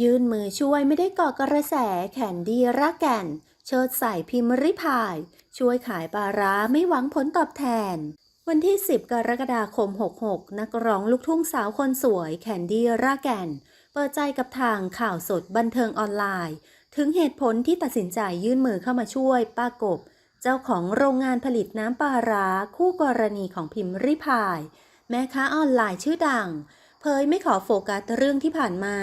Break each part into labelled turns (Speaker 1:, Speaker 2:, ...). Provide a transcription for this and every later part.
Speaker 1: ยื่นมือช่วยไม่ได้ก่อกระแสแขนดีรักแก่น เชิดใส่พิมพ์ริพาย ช่วยขายปลาร้าไม่หวังผลตอบแทน วันที่ 10 กรกฎาคม 66 นักร้องลูกทุ่งสาวคนสวย แคนดี้รากแก่นเปิดใจกับทางข่าวสดบันเทิงออนไลน์ ถึงเหตุผลที่ตัดสินใจยื่นมือเข้ามาช่วยป้ากบ เจ้าของโรงงานผลิตน้ำปลาร้าคู่กรณีของพิมพ์ริพาย แม่ค้าออนไลน์ชื่อดัง เผยไม่ขอโฟกัสเรื่องที่ผ่านมา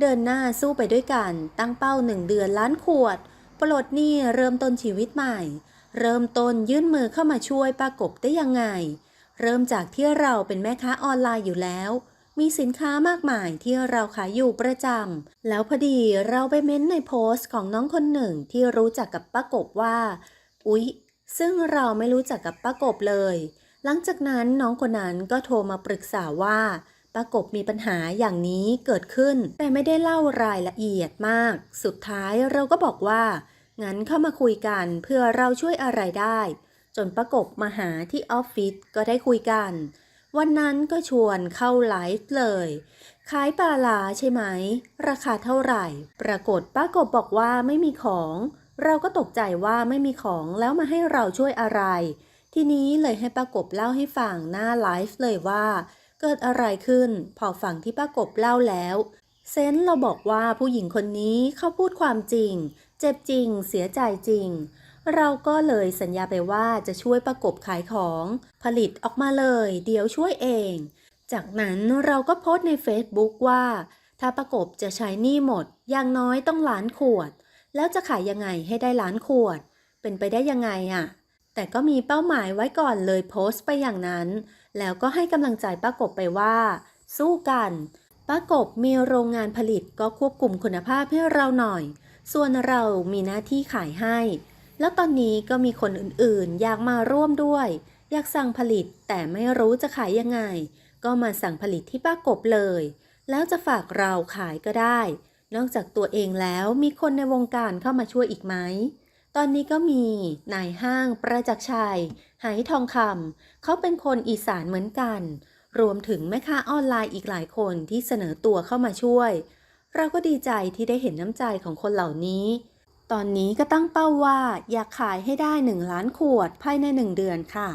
Speaker 1: เดินหน้าสู้ไปด้วยกัน ตั้งเป้าหนึ่งเดือนล้านขวด ปลดหนี้เริ่มต้นชีวิตใหม่ เริ่มต้นยื่นมือเข้ามาช่วยป้ากบได้ยังไง เริ่มจากที่เราเป็นแม่ค้าออนไลน์อยู่แล้ว มีสินค้ามากมายที่เราขายอยู่ประจำ แล้วพอดีเราไปเม้นในโพสต์ของน้องคนหนึ่งที่รู้จักกับป้ากบว่า อุ๊ย ซึ่งเราไม่รู้จักกับป้ากบเลย หลังจากนั้นน้องคนนั้นก็โทรมาปรึกษาว่า ป้ากบมีปัญหาอย่างนี้เกิดขึ้น แต่ไม่ได้เล่ารายละเอียดมาก สุดท้ายเราก็บอกว่า งั้นเข้ามาคุยกันเพื่อเราช่วยอะไรได้ จนประกบมาหาที่ออฟฟิศก็ได้คุยกัน วันนั้นก็ชวนเข้าไลฟ์เลยขายปลาลาใช่ไหม ราคาเท่าไหร่ ปรากฏป้ากบบอกว่าไม่มีของ เราก็ตกใจว่าไม่มีของแล้วมาให้เราช่วยอะไร ทีนี้เลยให้ป้ากบเล่าให้ฟังหน้าไลฟ์เลยว่า เกิดอะไรขึ้น พอฟังที่ป้ากบเล่าแล้ว เซนเราบอกว่าผู้หญิงคนนี้เขาพูดความจริง เจ็บจริง เสียใจจริง เราก็เลยสัญญาไปว่าจะช่วยประกบขายของ ผลิตออกมาเลย เดี๋ยวช่วยเอง จากนั้นเราก็โพสต์ใน Facebook ว่า ถ้าประกบจะใช้หนี้หมด อย่างน้อยต้องล้านขวด แล้วจะขายยังไงให้ได้ล้านขวด เป็นไปได้ยังไงอะแต่ก็มีเป้าหมายไว้ก่อนเลยโพสต์ไปอย่างนั้น แล้วก็ให้กำลังใจป้ากบไปว่า สู้กันป้ากบมีโรงงานผลิตก็ควบคุมคุณภาพให้เราหน่อย ส่วนเรามีหน้าที่ขายให้ แล้วตอนนี้ก็มีคนอื่นๆ อยากมาร่วมด้วย อยากสั่งผลิตแต่ไม่รู้จะขายยังไง ก็มาสั่งผลิตที่ป้ากบเลย แล้วจะฝากเราขายก็ได้ นอกจากตัวเองแล้วมีคนในวงการเข้ามาช่วยอีกไหม ตอนนี้ก็มีนายห้างประจักษ์ชัย หายทองคำเขาเป็นคนอีสานเหมือนกัน รวมถึงแม่ค้าออนไลน์อีกหลายคนที่เสนอตัวเข้ามาช่วย เราก็ดีใจที่ได้เห็นน้ำใจของคนเหล่านี้ ตอนนี้ก็ตั้งเป้าว่าอยากขายให้ได้ 1 ล้านขวดภายใน 1 เดือนค่ะ